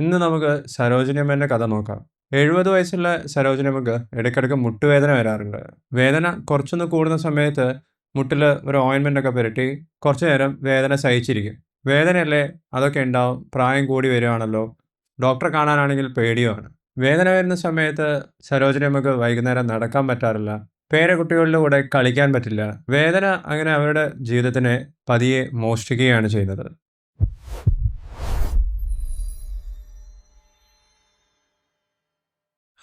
ഇന്ന് നമുക്ക് സരോജിനിയമ്മേന്റെ കഥ നോക്കാം. എഴുപത് വയസ്സുള്ള സരോജിനിയമ്മക്ക് ഇടയ്ക്കിടയ്ക്ക് മുട്ടുവേദന വരാറുണ്ട്. വേദന കുറച്ചൊന്ന് കൂടുന്ന സമയത്ത് മുട്ടിൽ ഒരു ഓയിൻമെന്റ് ഒക്കെ പുരട്ടി കുറച്ച് നേരം വേദന സഹിച്ചിരിക്കും. വേദനയല്ലേ അതൊക്കെ ഉണ്ടാവും പ്രായം കൂടി വരികയാണല്ലോ ഡോക്ടറെ കാണാനാണെങ്കിൽ പേടിയുമാണ്. വേദന വരുന്ന സമയത്ത് സരോജിനിയമ്മക്ക് വൈകുന്നേരം നടക്കാൻ പറ്റാറില്ല. പേരക്കുട്ടികളുടെ കൂടെ കളിക്കാൻ പറ്റില്ല. വേദന അങ്ങനെ അവരുടെ ജീവിതത്തിനെ പതിയെ മോഷ്ടിക്കുകയാണ് ചെയ്യുന്നത്.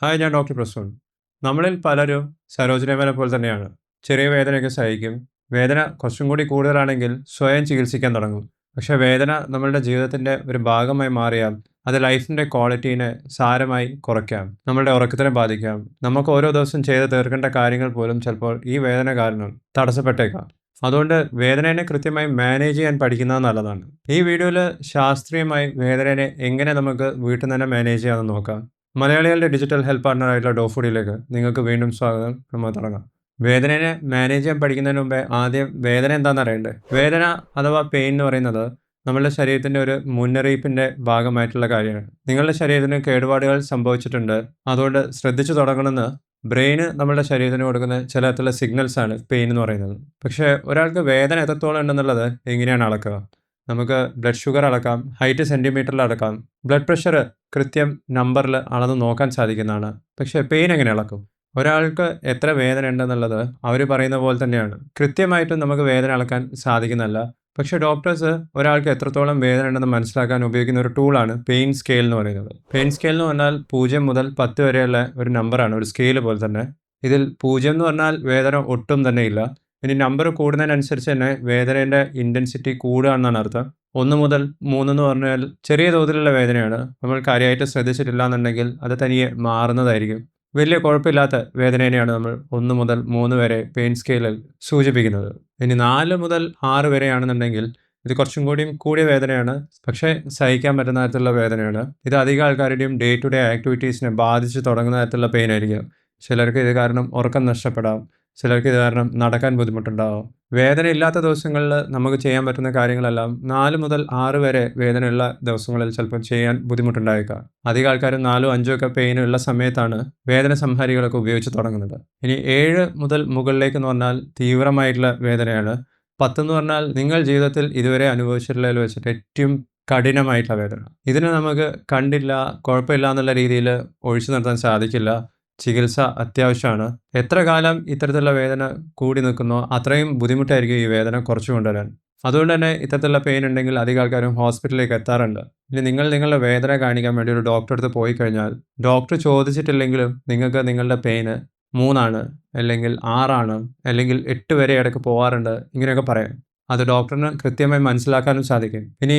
ഹായ് ഞാൻ ഡോക്ടർ പ്രസൂൺ. നമ്മളിൽ പലരും സരോജനമേനെ പോലെ തന്നെയാണ്. ചെറിയ വേദനയൊക്കെ സഹിക്കും. വേദന കുറച്ചും കൂടി കൂടുതലാണെങ്കിൽ സ്വയം ചികിത്സിക്കാൻ തുടങ്ങും. പക്ഷേ വേദന നമ്മളുടെ ജീവിതത്തിന്റെ ഒരു ഭാഗമായി മാറിയാൽ അത് ലൈഫിന്റെ ക്വാളിറ്റീനെ സാരമായി കുറയ്ക്കാം. നമ്മളുടെ ഉറക്കത്തിനെ ബാധിക്കാം. നമുക്ക് ഓരോ ദിവസം ചെയ്ത് തീർക്കേണ്ട കാര്യങ്ങൾ പോലും ചിലപ്പോൾ ഈ വേദന കാരണം തടസ്സപ്പെട്ടേക്കാം. അതുകൊണ്ട് വേദനയെ കൃത്യമായി മാനേജ് ചെയ്യാൻ പഠിക്കുന്നത് നല്ലതാണ്. ഈ വീഡിയോയിൽ ശാസ്ത്രീയമായി വേദനയെ എങ്ങനെ നമുക്ക് വീട്ടിൽ തന്നെ മാനേജ് ചെയ്യാമെന്ന് നോക്കാം. മലയാളികളുടെ ഡിജിറ്റൽ ഹെൽത്ത് പാർട്ട്ണറായിട്ടുള്ള ഡോഫുഡിയിലേക്ക് നിങ്ങൾക്ക് വീണ്ടും സ്വാഗതം. നമ്മൾ തുടങ്ങാം. വേദനയെ മാനേജ് ചെയ്യാൻ പഠിക്കുന്നതിന് മുമ്പേ ആദ്യം വേദന എന്താണെന്ന് അറിയണ്ടേ? വേദന അഥവാ പെയിൻ എന്ന് പറയുന്നത് നമ്മളുടെ ശരീരത്തിന്റെ ഒരു മുന്നറിയിപ്പിന്റെ ഭാഗമായിട്ടുള്ള കാര്യമാണ്. നിങ്ങളുടെ ശരീരത്തിന് കേടുപാടുകൾ സംഭവിച്ചിട്ടുണ്ട്. അതുകൊണ്ട് ശ്രദ്ധിച്ചു തുടങ്ങണമെന്ന് ബ്രെയിന് നമ്മുടെ ശരീരത്തിന് കൊടുക്കുന്ന ചില തരത്തിലുള്ള സിഗ്നൽസാണ് പെയിൻ എന്ന് പറയുന്നത്. പക്ഷേ ഒരാൾക്ക് വേദന എത്രത്തോളം ഉണ്ടെന്നുള്ളത് എങ്ങനെയാണ് അളക്കുക? നമുക്ക് ബ്ലഡ് ഷുഗർ അളക്കാം ഹൈറ്റ് സെന്റിമീറ്ററിൽ അളക്കാം. ബ്ലഡ് പ്രഷർ കൃത്യം നമ്പറിൽ അളന്ന് നോക്കാൻ സാധിക്കുന്നതാണ്. പക്ഷേ പെയിൻ എങ്ങനെ അളക്കും? ഒരാൾക്ക് എത്ര വേദന ഉണ്ടെന്നുള്ളത് അവർ പറയുന്ന പോലെ തന്നെയാണ്. കൃത്യമായിട്ടും നമുക്ക് വേദന അളക്കാൻ സാധിക്കുന്നതല്ല. പക്ഷേ ഡോക്ടേഴ്സ് ഒരാൾക്ക് എത്രത്തോളം വേദന ഉണ്ടെന്ന് മനസ്സിലാക്കാൻ ഉപയോഗിക്കുന്ന ഒരു ടൂളാണ് പെയിൻ സ്കെയിൽ എന്ന് പറയുന്നത്. പെയിൻ സ്കെയിൽ എന്ന് പറഞ്ഞാൽ പൂജ്യം മുതൽ പത്ത് വരെയുള്ള ഒരു നമ്പറാണ് ഒരു സ്കെയിൽ പോലെ തന്നെ. ഇതിൽ പൂജ്യം എന്ന് പറഞ്ഞാൽ വേദന ഒട്ടും തന്നെ ഇല്ല. ഇനി നമ്പർ കൂടുന്നതിനനുസരിച്ച് തന്നെ വേദനയുടെ ഇന്റൻസിറ്റി കൂടുക എന്നാണ് അർത്ഥം. ഒന്ന് മുതൽ മൂന്നെന്ന് പറഞ്ഞാൽ ചെറിയ തോതിലുള്ള വേദനയാണ്. നമ്മൾ കാര്യമായിട്ട് ശ്രദ്ധിച്ചിട്ടില്ല എന്നുണ്ടെങ്കിൽ അത് തനിയെ മാറുന്നതായിരിക്കും. വലിയ കുഴപ്പമില്ലാത്ത വേദനേനെയാണ് നമ്മൾ ഒന്ന് മുതൽ മൂന്ന് വരെ പെയിൻ സ്കെയിലിൽ സൂചിപ്പിക്കുന്നത്. ഇനി നാല് മുതൽ ആറ് വരെയാണെന്നുണ്ടെങ്കിൽ ഇത് കുറച്ചും കൂടിയും കൂടിയ വേദനയാണ്. പക്ഷേ സഹിക്കാൻ പറ്റുന്ന തരത്തിലുള്ള വേദനയാണ്. ഇത് അധികം ആൾക്കാരുടെയും ഡേ ടു ഡേ ആക്ടിവിറ്റീസിനെ ബാധിച്ച് തുടങ്ങുന്ന തരത്തിലുള്ള പെയിൻ ആയിരിക്കും. ചിലർക്ക് ഇത് കാരണം ഉറക്കം നഷ്ടപ്പെടാം. ചിലർക്ക് ഇത് കാരണം നടക്കാൻ ബുദ്ധിമുട്ടുണ്ടാവും. വേദനയില്ലാത്ത ദിവസങ്ങളിൽ നമുക്ക് ചെയ്യാൻ പറ്റുന്ന കാര്യങ്ങളെല്ലാം നാല് മുതൽ ആറ് വരെ വേദനയുള്ള ദിവസങ്ങളിൽ ചിലപ്പോൾ ചെയ്യാൻ ബുദ്ധിമുട്ടുണ്ടായേക്കാം. അധികം ആൾക്കാരും നാലോ അഞ്ചോ ഒക്കെ പെയിനുള്ള സമയത്താണ് വേദന സംഹാരികളൊക്കെ ഉപയോഗിച്ച് തുടങ്ങുന്നത്. ഇനി ഏഴ് മുതൽ മുകളിലേക്ക് എന്ന് പറഞ്ഞാൽ തീവ്രമായിട്ടുള്ള വേദനയാണ്. പത്തെന്ന് പറഞ്ഞാൽ നിങ്ങൾ ജീവിതത്തിൽ ഇതുവരെ അനുഭവിച്ചിട്ടുള്ളതിൽ വെച്ചിട്ട് ഏറ്റവും കഠിനമായിട്ടുള്ള വേദന. ഇതിനെ നമുക്ക് കണ്ടില്ല കുഴപ്പമില്ല എന്നുള്ള രീതിയിൽ ഒഴിച്ചു നിർത്താൻ സാധിക്കില്ല. ചികിത്സ അത്യാവശ്യമാണ്. എത്ര കാലം ഇത്തരത്തിലുള്ള വേദന കൂടി നിൽക്കുന്നോ അത്രയും ബുദ്ധിമുട്ടായിരിക്കും ഈ വേദന കുറച്ചു കൊണ്ടുവരാൻ. അതുകൊണ്ട് തന്നെ ഇത്തരത്തിലുള്ള പെയിൻ ഉണ്ടെങ്കിൽ അധികം ആൾക്കാരും ഹോസ്പിറ്റലിലേക്ക് എത്താറുണ്ട്. ഇനി നിങ്ങൾ നിങ്ങളുടെ വേദന കാണിക്കാൻ വേണ്ടി ഒരു ഡോക്ടറെ അടുത്ത് പോയി കഴിഞ്ഞാൽ ഡോക്ടർ ചോദിച്ചിട്ടില്ലെങ്കിലും നിങ്ങൾക്ക് നിങ്ങളുടെ പെയിന് മൂന്നാണ് അല്ലെങ്കിൽ ആറാണ് അല്ലെങ്കിൽ എട്ട് വരെ ഇടയ്ക്ക് പോകാറുണ്ട് ഇങ്ങനെയൊക്കെ പറയാം. അത് ഡോക്ടറിന് കൃത്യമായി മനസ്സിലാക്കാനും സാധിക്കും. ഇനി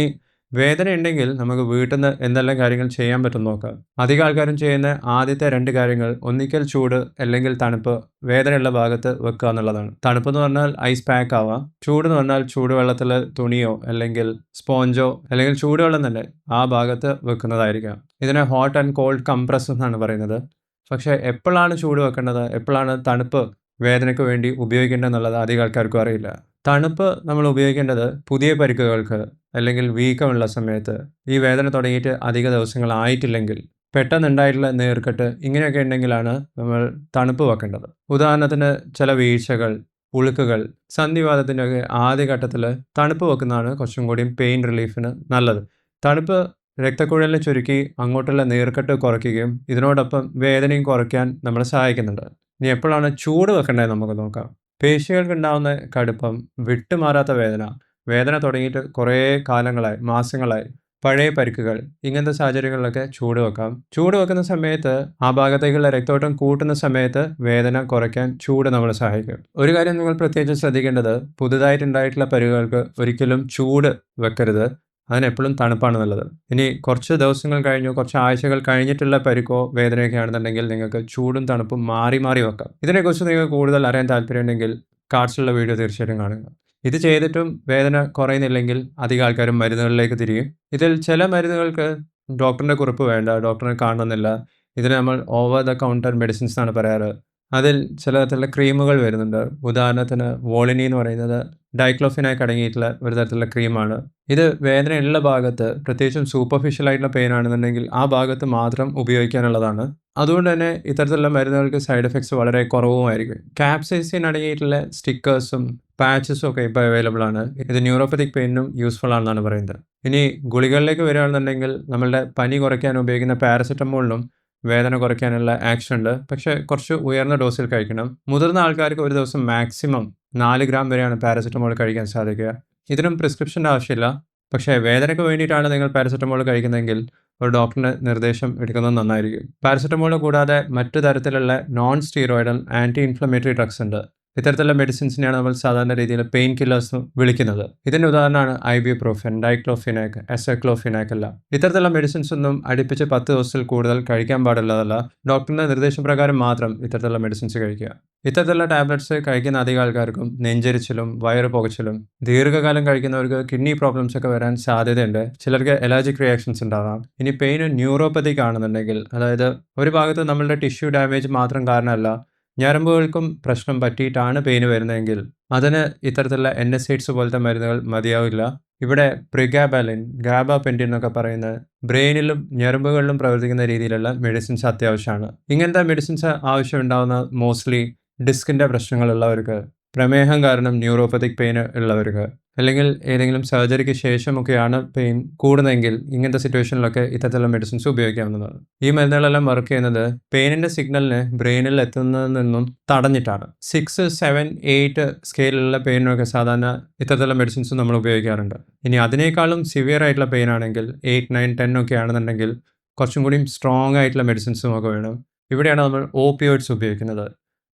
വേദന ഉണ്ടെങ്കിൽ നമുക്ക് വീട്ടിൽ നിന്ന് എന്തെല്ലാം കാര്യങ്ങൾ ചെയ്യാൻ പറ്റും നോക്കാം. അധികം ആൾക്കാരും ചെയ്യുന്ന ആദ്യത്തെ രണ്ട് കാര്യങ്ങൾ ഒന്നിക്കൽ ചൂട് അല്ലെങ്കിൽ തണുപ്പ് വേദനയുള്ള ഭാഗത്ത് വെക്കുക എന്നുള്ളതാണ്. തണുപ്പ് എന്ന് പറഞ്ഞാൽ ഐസ് പാക്ക് ആവാം. ചൂട് എന്ന് പറഞ്ഞാൽ ചൂടുവെള്ളത്തിൽ തുണിയോ അല്ലെങ്കിൽ സ്പോഞ്ചോ അല്ലെങ്കിൽ ചൂടുവെള്ളം തന്നെ ആ ഭാഗത്ത് വെക്കുന്നതായിരിക്കാം. ഇതിനെ ഹോട്ട് ആൻഡ് കോൾഡ് കംപ്രസ് എന്നാണ് പറയുന്നത്. പക്ഷേ എപ്പോഴാണ് ചൂട് വെക്കേണ്ടത്? എപ്പോഴാണ് തണുപ്പ് വേദനയ്ക്ക് വേണ്ടി ഉപയോഗിക്കേണ്ടത് എന്നുള്ളത് അധികം ആൾക്കാർക്കും അറിയില്ല. തണുപ്പ് നമ്മൾ ഉപയോഗിക്കേണ്ടത് പുതിയ പരിക്കുകൾക്ക് അല്ലെങ്കിൽ വീക്കമുള്ള സമയത്ത്. ഈ വേദന തുടങ്ങിയിട്ട് അധിക ദിവസങ്ങളായിട്ടില്ലെങ്കിൽ പെട്ടെന്നുണ്ടായിട്ടുള്ള നേർക്കെട്ട് ഇങ്ങനെയൊക്കെ ഉണ്ടെങ്കിലാണ് നമ്മൾ തണുപ്പ് വെക്കേണ്ടത്. ഉദാഹരണത്തിന് ചില വീഴ്ചകൾ ഉളുക്കുകൾ സന്ധിവാദത്തിന്റെയൊക്കെ ആദ്യഘട്ടത്തിൽ തണുപ്പ് വെക്കുന്നതാണ് കുറച്ചും കൂടിയും പെയിൻ റിലീഫിന് നല്ലത്. തണുപ്പ് രക്തക്കുഴലിനെ ചുരുക്കി അങ്ങോട്ടുള്ള നീർക്കെട്ട് കുറയ്ക്കുകയും ഇതിനോടൊപ്പം വേദനയും കുറയ്ക്കാൻ നമ്മളെ സഹായിക്കുന്നുണ്ട്. ഇനി എപ്പോഴാണ് ചൂട് വെക്കേണ്ടത് നമുക്ക് നോക്കാം. പേശികൾക്കുണ്ടാവുന്ന കടുപ്പം വിട്ടുമാറാത്ത വേദന വേദന തുടങ്ങിയിട്ട് കുറേ കാലങ്ങളായി മാസങ്ങളായി. പഴയ പരിക്കുകൾ ഇങ്ങനത്തെ സാഹചര്യങ്ങളിലൊക്കെ ചൂട് വെക്കാം. ചൂട് വെക്കുന്ന സമയത്ത് ആ ഭാഗത്തേക്കുള്ള രക്തോട്ടം കൂട്ടുന്ന സമയത്ത് വേദന കുറയ്ക്കാൻ ചൂട് നമ്മളെ സഹായിക്കും. ഒരു കാര്യം നിങ്ങൾ പ്രത്യേകിച്ച് ശ്രദ്ധിക്കേണ്ടത് പുതുതായിട്ടുണ്ടായിട്ടുള്ള പരിക്കുകൾക്ക് ഒരിക്കലും ചൂട് വെക്കരുത്. അതിനെപ്പോഴും തണുപ്പാണ് നല്ലത്. ഇനി കുറച്ച് ദിവസങ്ങൾ കഴിഞ്ഞോ കുറച്ച് ആഴ്ചകൾ കഴിഞ്ഞിട്ടുള്ള പരിക്കോ വേദനയൊക്കെ ആണെന്നുണ്ടെങ്കിൽ നിങ്ങൾക്ക് ചൂടും തണുപ്പും മാറി മാറി വെക്കാം. ഇതിനെക്കുറിച്ച് നിങ്ങൾക്ക് കൂടുതൽ അറിയാൻ താല്പര്യമുണ്ടെങ്കിൽ കാർഡ്സുള്ള വീഡിയോ തീർച്ചയായിട്ടും കാണുക. ഇത് ചെയ്തിട്ടും വേദന കുറയുന്നില്ലെങ്കിൽ അധികം ആൾക്കാരും മരുന്നുകളിലേക്ക് തിരിയും. ഇതിൽ ചില മരുന്നുകൾക്ക് ഡോക്ടറിന്റെ കുറിപ്പ് വേണ്ട ഡോക്ടറിനെ കാണണമെന്നില്ല. ഇതിന് നമ്മൾ ഓവർ ദ കൗണ്ടർ മെഡിസിൻസ് എന്നാണ് പറയാറ്. അതിൽ ചില തരത്തിലുള്ള ക്രീമുകൾ വരുന്നുണ്ട്. ഉദാഹരണത്തിന് വോളിനി എന്ന് പറയുന്നത് ഡൈക്ലോഫിനായി അടങ്ങിയിട്ടുള്ള ഒരു തരത്തിലുള്ള ക്രീമാണ്. ഇത് വേദനയുള്ള ഭാഗത്ത് പ്രത്യേകിച്ചും സൂപ്പർഫിഷ്യൽ ആയിട്ടുള്ള പെയിൻ ആണെന്നുണ്ടെങ്കിൽ ആ ഭാഗത്ത് മാത്രം ഉപയോഗിക്കാനുള്ളതാണ്. അതുകൊണ്ട് തന്നെ ഇത്തരത്തിലുള്ള മരുന്നുകൾക്ക് സൈഡ് എഫക്ട്സ് വളരെ കുറവുമായിരിക്കും. ക്യാപ്സൈസിൻ അടങ്ങിയിട്ടുള്ള സ്റ്റിക്കേഴ്സും പാച്ചസും ഒക്കെ ഇപ്പോൾ അവൈലബിൾ ആണ്. ഇത് ന്യൂറോപ്പത്തിക് പെയിനും യൂസ്ഫുൾ ആണെന്നാണ് പറയുന്നത്. ഇനി ഗുളികളിലേക്ക് വരികയാണെന്നുണ്ടെങ്കിൽ നമ്മളുടെ പനി കുറയ്ക്കാൻ ഉപയോഗിക്കുന്ന പാരസെറ്റമോളിനും വേദന കുറയ്ക്കാനുള്ള ആക്ഷൻ ഉണ്ട്. പക്ഷേ കുറച്ച് ഉയർന്ന ഡോസിൽ കഴിക്കണം. മുതിർന്ന ആൾക്കാർക്ക് ഒരു ദിവസം മാക്സിമം നാല് ഗ്രാം വരെയാണ് പാരസെറ്റമോൾ കഴിക്കാൻ സാധിക്കുക. ഇതിനും പ്രിസ്ക്രിപ്ഷന്റെ ആവശ്യമില്ല. പക്ഷേ വേദനയ്ക്ക് വേണ്ടിയിട്ടാണ് നിങ്ങൾ പാരസെറ്റമോൾ കഴിക്കുന്നതെങ്കിൽ ഒരു ഡോക്ടറിന്റെ നിർദ്ദേശം എടുക്കുന്നത് നന്നായിരിക്കും. പാരസെറ്റമോൾ കൂടാതെ മറ്റു തരത്തിലുള്ള non steroidal anti inflammatory drugs ഉണ്ട്. ഇത്തരത്തിലുള്ള മെഡിസിൻസിനെയാണ് നമ്മൾ സാധാരണ രീതിയിൽ പെയിൻ കില്ലേഴ്സ് വിളിക്കുന്നത്. ഇതിന്റെ ഉദാഹരണമാണ് ഐബിപ്രോഫിൻ ഡൈക്ലോഫിനാക്ക് എസക്ലോഫിനാക്ക് എല്ലാം ഇത്തരത്തിലുള്ള മെഡിസിൻസ് ഒന്നും അടുപ്പിച്ച് പത്ത് ദിവസത്തിൽ കൂടുതൽ കഴിക്കാൻ പാടുള്ളതല്ല ഡോക്ടറിന്റെ നിർദ്ദേശപ്രകാരം മാത്രം ഇത്തരത്തിലുള്ള മെഡിസിൻസ് കഴിക്കുക. ഇത്തരത്തിലുള്ള ടാബ്ലറ്റ്സ് കഴിക്കുന്ന അധികം ആൾക്കാർക്കും നെഞ്ചരിച്ചിലും വയറ് പുകച്ചിലും ദീർഘകാലം കഴിക്കുന്നവർക്ക് കിഡ്നി പ്രോബ്ലംസ് ഒക്കെ വരാൻ സാധ്യതയുണ്ട്. ചിലർക്ക് എലർജിക് റിയാക്ഷൻസ് ഉണ്ടാകാം. ഇനി പെയിൻ ന്യൂറോപ്പതിക് ആണെന്നുണ്ടെങ്കിൽ അതായത് ഒരു ഭാഗത്ത് നമ്മളുടെ ടിഷ്യൂ ഡാമേജ് മാത്രം കാരണമല്ല ഞരമ്പുകൾക്കും പ്രശ്നം പറ്റിയിട്ടാണ് പെയിന് വരുന്നതെങ്കിൽ അതിന് ഇത്തരത്തിലുള്ള എൻ എസ് എയ്ഡ്സ് പോലത്തെ മരുന്നുകൾ മതിയാവില്ല. ഇവിടെ പ്രിഗാബാലിൻ ഗാബാപെന്റിൻ എന്നൊക്കെ പറയുന്ന ബ്രെയിനിലും ഞരമ്പുകളിലും പ്രവർത്തിക്കുന്ന രീതിയിലുള്ള മെഡിസിൻസ് അത്യാവശ്യമാണ്. ഇങ്ങനത്തെ മെഡിസിൻസ് ആവശ്യമുണ്ടാകുന്ന മോസ്റ്റ്ലി ഡിസ്കിന്റെ പ്രശ്നങ്ങളുള്ളവർക്ക് പ്രമേഹം കാരണം ന്യൂറോപ്പത്തിക് പെയിൻ ഉള്ളവർക്ക് അല്ലെങ്കിൽ ഏതെങ്കിലും സർജറിക്ക് ശേഷമൊക്കെയാണ് പെയിൻ കൂടുന്നതെങ്കിൽ ഇങ്ങനത്തെ സിറ്റുവേഷനിലൊക്കെ ഇത്തരത്തിലുള്ള മെഡിസിൻസ് ഉപയോഗിക്കാവുന്നതാണ്. ഈ മരുന്നുകളെല്ലാം വർക്ക് ചെയ്യുന്നത് പെയിനിന്റെ സിഗ്നലിന് ബ്രെയിനിൽ എത്തുന്നതിൽ നിന്നും തടഞ്ഞിട്ടാണ്. സിക്സ് സെവൻ എയ്റ്റ് സ്കെയിലുള്ള പെയിനൊക്കെ സാധാരണ ഇത്തരത്തിലുള്ള മെഡിസിൻസ് നമ്മൾ ഉപയോഗിക്കാറുണ്ട്. ഇനി അതിനേക്കാളും സിവിയർ ആയിട്ടുള്ള പെയിൻ ആണെങ്കിൽ എയ്റ്റ് നയൻ ടെൻ ഒക്കെ ആണെന്നുണ്ടെങ്കിൽ കുറച്ചും കൂടിയും സ്ട്രോങ് ആയിട്ടുള്ള മെഡിസിൻസും ഒക്കെ വേണം. ഇവിടെയാണ് നമ്മൾ ഓപ്പിയോയിഡ്സ് ഉപയോഗിക്കുന്നത്.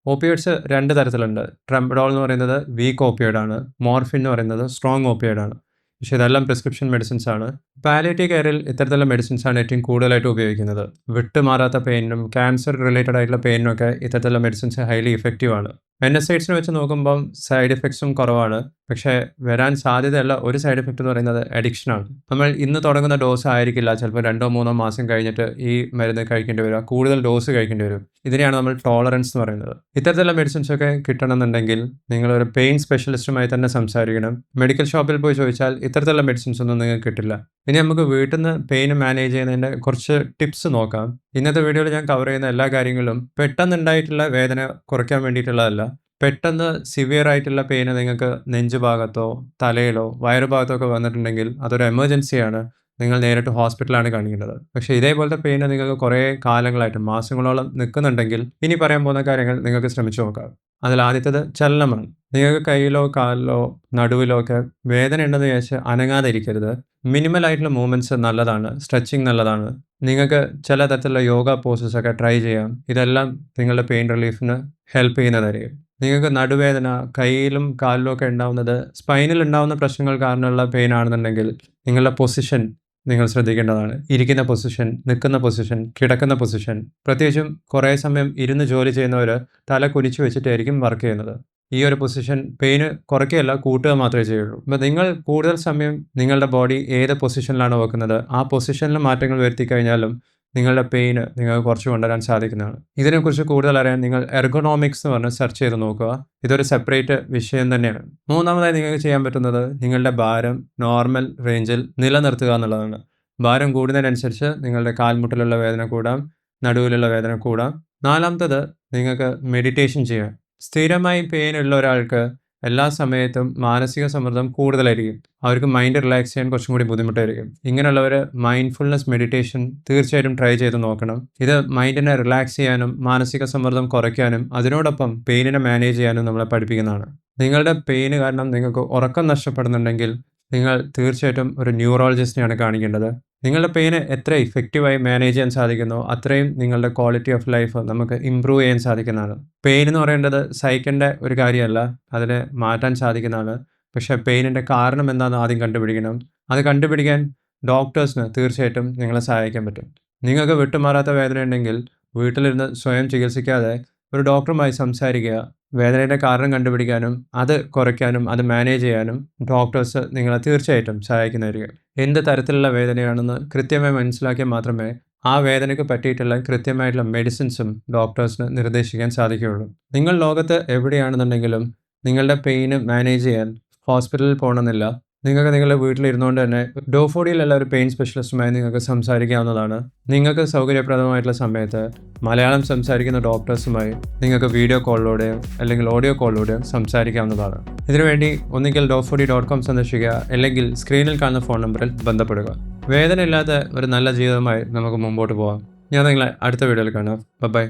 ഓപ്പിയോയിഡ്സ് രണ്ട് തരത്തിലുണ്ട്. ട്രംബഡോൾ എന്ന് പറയുന്നത് വീക്ക് ഓപ്പിയോയിഡ് ആണ്. മോർഫിൻ എന്ന് പറയുന്നത് സ്ട്രോങ് ഓപ്പിയോയിഡ് ആണ്. പക്ഷേ ഇതെല്ലാം പ്രിസ്ക്രിപ്ഷൻ മെഡിസിൻസ് ആണ്. പാലിയേറ്റീവ് കെയറിൽ ഇത്തരത്തിലുള്ള മെഡിസിൻസ് ആണ് ഏറ്റവും കൂടുതലായിട്ട് ഉപയോഗിക്കുന്നത്. വിട്ടുമാറാത്ത പെയിനും ക്യാൻസർ റിലേറ്റഡ് ആയിട്ടുള്ള പെയിനും ഒക്കെ ഇത്തരത്തിലുള്ള മെഡിസിൻസ് ഹൈലി ഇഫക്റ്റീവ് ആണ്. ഐഡ്സിനെ വെച്ച് നോക്കുമ്പം സൈഡ് എഫക്ട്സും കുറവാണ്. പക്ഷേ വരാൻ സാധ്യതയുള്ള ഒരു സൈഡ് എഫക്റ്റ് എന്ന് പറയുന്നത് അഡിക്ഷനാണ് നമ്മൾ ഇന്ന് തുടങ്ങുന്ന ഡോസ് ആയിരിക്കില്ല. ചിലപ്പോൾ രണ്ടോ മൂന്നോ മാസം കഴിഞ്ഞിട്ട് ഈ മരുന്ന് കഴിക്കേണ്ടി വരിക കൂടുതൽ ഡോസ് കഴിക്കേണ്ടി വരും. ഇതിനെയാണ് നമ്മൾ ടോളറൻസ് എന്ന് പറയുന്നത്. ഇത്തരത്തിലുള്ള മെഡിസിൻസ് ഒക്കെ കിട്ടണമെന്നുണ്ടെങ്കിൽ നിങ്ങൾ ഒരു പെയിൻ സ്പെഷ്യലിസ്റ്റുമായി തന്നെ സംസാരിക്കണം. മെഡിക്കൽ ഷോപ്പിൽ പോയി ചോദിച്ചാൽ ഇത്തരത്തിലുള്ള മെഡിസിൻസ് ഒന്നും നിങ്ങൾക്ക് കിട്ടില്ല. ഇനി നമുക്ക് വീട്ടിൽ നിന്ന് പെയിൻ മാനേജ് ചെയ്യുന്നതിന്റെ കുറച്ച് ടിപ്സ് നോക്കാം. ഇന്നത്തെ വീഡിയോയിൽ ഞാൻ കവർ ചെയ്യുന്ന എല്ലാ കാര്യങ്ങളും പെട്ടെന്നുണ്ടായിട്ടുള്ള വേദന കുറയ്ക്കാൻ വേണ്ടിയിട്ടുള്ളതല്ല. പെട്ടെന്ന് സിവിയർ ആയിട്ടുള്ള പെയിന് നിങ്ങൾക്ക് നെഞ്ച് ഭാഗത്തോ തലയിലോ വയറു ഭാഗത്തോ ഒക്കെ വന്നിട്ടുണ്ടെങ്കിൽ അതൊരു എമർജൻസിയാണ് നിങ്ങൾ നേരിട്ട് ഹോസ്പിറ്റലാണ് കാണിക്കേണ്ടത് പക്ഷേ ഇതേപോലത്തെ പെയിന് നിങ്ങൾക്ക് കുറേ കാലങ്ങളായിട്ട് മാസങ്ങളോളം നിൽക്കുന്നുണ്ടെങ്കിൽ ഇനി പറയാൻ പോകുന്ന കാര്യങ്ങൾ നിങ്ങൾക്ക് ശ്രമിച്ചു നോക്കാം. അതിൽ ആദ്യത്തേത് ചലനമാണ്. നിങ്ങൾക്ക് കയ്യിലോ കാലിലോ നടുവിലോ ഒക്കെ വേദന ഉണ്ടെന്ന് വിചാരിച്ച് അനങ്ങാതെ ഇരിക്കരുത് മിനിമൽ ആയിട്ടുള്ള മൂവ്മെന്റ്സ് നല്ലതാണ്. സ്ട്രെച്ചിങ് നല്ലതാണ്. നിങ്ങൾക്ക് ചില തരത്തിലുള്ള യോഗ പോസസ് ഒക്കെ ട്രൈ ചെയ്യാം. ഇതെല്ലാം നിങ്ങളുടെ പെയിൻ റിലീഫിന് ഹെൽപ്പ് ചെയ്യുന്നതായിരിക്കും. നിങ്ങൾക്ക് നടുവേദന കയ്യിലും കാലിലും ഒക്കെ ഉണ്ടാവുന്നത് സ്പൈനിൽ ഉണ്ടാവുന്ന പ്രശ്നങ്ങൾ കാരണമുള്ള പെയിൻ ആണെന്നുണ്ടെങ്കിൽ നിങ്ങളുടെ പൊസിഷൻ നിങ്ങൾ ശ്രദ്ധിക്കേണ്ടതാണ്. ഇരിക്കുന്ന പൊസിഷൻ നിൽക്കുന്ന പൊസിഷൻ കിടക്കുന്ന പൊസിഷൻ പ്രത്യേകിച്ചും കുറേ സമയം ഇരുന്ന് ജോലി ചെയ്യുന്നവർ തല കുനിച്ചു വെച്ചിട്ടായിരിക്കും വർക്ക് ചെയ്യുന്നത്. ഈ ഒരു പൊസിഷൻ പെയിന് കുറയ്ക്കുകയല്ല കൂട്ടുക മാത്രമേ ചെയ്യുള്ളൂ. അപ്പോൾ നിങ്ങൾ കൂടുതൽ സമയം നിങ്ങളുടെ ബോഡി ഏത് പൊസിഷനിലാണ് വെക്കുന്നത് ആ പൊസിഷനിൽ മാറ്റങ്ങൾ വരുത്തി കഴിഞ്ഞാലും നിങ്ങളുടെ പെയിന് നിങ്ങൾക്ക് കുറച്ച് കൊണ്ടുവരാൻ സാധിക്കുന്നതാണ്. ഇതിനെക്കുറിച്ച് കൂടുതൽ അറിയാൻ നിങ്ങൾ എർഗോണോമിക്സ് എന്ന് പറഞ്ഞ് സെർച്ച് ചെയ്ത് നോക്കുക. ഇതൊരു സെപ്പറേറ്റ് വിഷയം തന്നെയാണ്. മൂന്നാമതായി നിങ്ങൾക്ക് ചെയ്യാൻ പറ്റുന്നത് നിങ്ങളുടെ ഭാരം നോർമൽ റേഞ്ചിൽ നിലനിർത്തുക എന്നുള്ളതാണ്. ഭാരം കൂടുന്നതിനനുസരിച്ച് നിങ്ങളുടെ കാൽമുട്ടിലുള്ള വേദന കൂടാം നടുവിലുള്ള വേദന കൂടാം. നാലാമത്തത് നിങ്ങൾക്ക് മെഡിറ്റേഷൻ ചെയ്യാം സ്ഥിരമായി പെയിൻ ഉള്ള ഒരാൾക്ക് എല്ലാ സമയത്തും മാനസിക സമ്മർദ്ദം കൂടുതലായിരിക്കും. അവർക്ക് മൈൻഡ് റിലാക്സ് ചെയ്യാൻ കുറച്ചും കൂടി ബുദ്ധിമുട്ടായിരിക്കും. ഇങ്ങനെയുള്ളവർ മൈൻഡ്ഫുൾനെസ് മെഡിറ്റേഷൻ തീർച്ചയായിട്ടും ട്രൈ ചെയ്ത് നോക്കണം. ഇത് മൈൻഡിനെ റിലാക്സ് ചെയ്യാനും മാനസിക സമ്മർദ്ദം കുറയ്ക്കാനും അതിനോടൊപ്പം പെയിനിനെ മാനേജ് ചെയ്യാനും നമ്മളെ പഠിപ്പിക്കുന്നതാണ്. നിങ്ങളുടെ പെയിന് കാരണം നിങ്ങൾക്ക് ഉറക്കം നഷ്ടപ്പെടുന്നുണ്ടെങ്കിൽ നിങ്ങൾ തീർച്ചയായിട്ടും ഒരു ന്യൂറോളജിസ്റ്റിനെയാണ് കാണിക്കേണ്ടത്. നിങ്ങളുടെ പെയിന് എത്ര ഇഫക്റ്റീവായി മാനേജ് ചെയ്യാൻ സാധിക്കുന്നോ അത്രയും നിങ്ങളുടെ ക്വാളിറ്റി ഓഫ് ലൈഫ് നമുക്ക് ഇമ്പ്രൂവ് ചെയ്യാൻ സാധിക്കുന്നതാണ് പെയിൻ എന്ന് പറയേണ്ടത് സഹിക്കേണ്ട ഒരു കാര്യമല്ല അതിനെ മാറ്റാൻ സാധിക്കുന്നതാണ് പക്ഷേ പെയിനിന്റെ കാരണം എന്താണെന്ന് ആദ്യം കണ്ടുപിടിക്കണം. അത് കണ്ടുപിടിക്കാൻ ഡോക്ടേഴ്സിന് തീർച്ചയായിട്ടും നിങ്ങളെ സഹായിക്കാൻ പറ്റും. നിങ്ങൾക്ക് വിട്ടുമാറാത്ത വേദന ഉണ്ടെങ്കിൽ വീട്ടിലിരുന്ന് സ്വയം ചികിത്സിക്കാതെ ഒരു ഡോക്ടറുമായി സംസാരിക്കുക വേദനയുടെ കാരണം കണ്ടുപിടിക്കാനും അത് കുറയ്ക്കാനും അത് മാനേജ് ചെയ്യാനും ഡോക്ടേഴ്സ് നിങ്ങളെ തീർച്ചയായിട്ടും സഹായിക്കുന്നതായിരിക്കും. എന്ത് തരത്തിലുള്ള വേദനയാണെന്ന് കൃത്യമായി മനസ്സിലാക്കിയാൽ മാത്രമേ ആ വേദനയ്ക്ക് പറ്റിയിട്ടുള്ള കൃത്യമായിട്ടുള്ള മെഡിസിൻസും ഡോക്ടേഴ്സിന് നിർദ്ദേശിക്കാൻ സാധിക്കുകയുള്ളൂ. നിങ്ങൾ ലോകത്ത് എവിടെയാണെന്നുണ്ടെങ്കിലും നിങ്ങളുടെ പെയിന് മാനേജ് ചെയ്യാൻ ഹോസ്പിറ്റലിൽ പോകണമെന്നില്ല. നിങ്ങൾക്ക് നിങ്ങളുടെ വീട്ടിലിരുന്നുകൊണ്ട് തന്നെ ഡോഫോഡിയിലുള്ള ഒരു പെയിൻ സ്പെഷ്യലിസ്റ്റുമായി നിങ്ങൾക്ക് സംസാരിക്കാവുന്നതാണ്. നിങ്ങൾക്ക് സൗകര്യപ്രദമായിട്ടുള്ള സമയത്ത് മലയാളം സംസാരിക്കുന്ന ഡോക്ടേഴ്സുമായി നിങ്ങൾക്ക് വീഡിയോ കോളിലൂടെയോ അല്ലെങ്കിൽ ഓഡിയോ കോളിലൂടെയോ സംസാരിക്കാവുന്നതാണ്. ഇതിനുവേണ്ടി ഒന്നുകിൽ ഡോഫോഡി ഡോട്ട് കോം സന്ദർശിക്കുക അല്ലെങ്കിൽ സ്ക്രീനിൽ കാണുന്ന ഫോൺ നമ്പറിൽ ബന്ധപ്പെടുക. വേദനയില്ലാത്ത ഒരു നല്ല ജീവിതമായി നമുക്ക് മുമ്പോട്ട് പോകാം ഞാൻ നിങ്ങളെ അടുത്ത വീഡിയോയിൽ കാണാം. ബൈ.